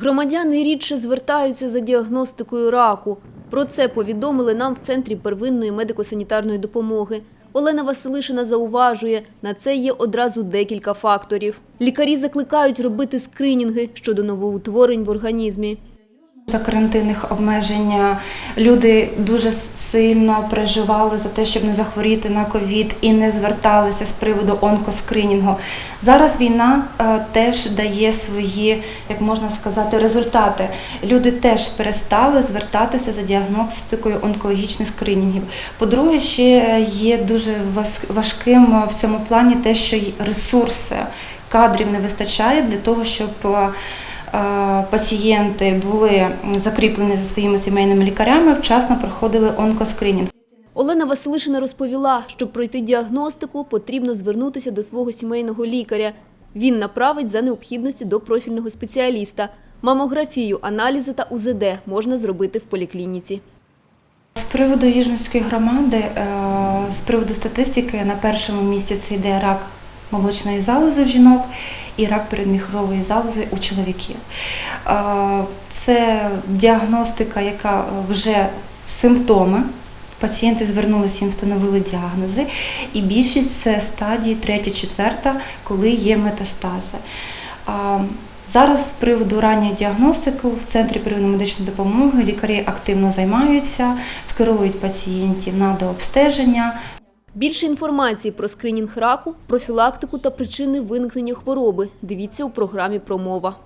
Громадяни рідше звертаються за діагностикою раку. Про це повідомили нам в Центрі первинної медико-санітарної допомоги. Олена Василишина зауважує, на це є одразу декілька факторів. Лікарі закликають робити скринінги щодо новоутворень в організмі. За карантинних обмежень люди дуже сильно переживали за те, щоб не захворіти на ковід і не зверталися з приводу онкоскринінгу. Зараз війна е, теж дає свої, як можна сказати, результати. Люди теж перестали звертатися за діагностикою онкологічних скринінгів. По-друге, ще є дуже важ- важким в цьому плані те, що ресурси кадрів не вистачає для того, щоб е, пацієнти були закріплені за своїми сімейними лікарями, вчасно проходили онкоскринінг. Олена Василишина розповіла, щоб пройти діагностику, потрібно звернутися до свого сімейного лікаря. Він направить за необхідності до профільного спеціаліста. Мамографію, аналізи та УЗД можна зробити в поліклініці. З приводу Южницької громади, е, з приводу статистики, на першому місці це йде рак молочної залози в жінок і рак передміхрової залози у чоловіків. Це діагностика, яка вже симптоми. Пацієнти звернулися, їм встановили діагнози, і більшість це стадії 3-4, коли є метастази. Зараз з приводу ранньої діагностики в центрі первинної медичної допомоги лікарі активно займаються, скеровують пацієнтів на дообстеження, Більше інформації про скринінг раку, профілактику та причини виникнення хвороби дивіться у програмі «Промова».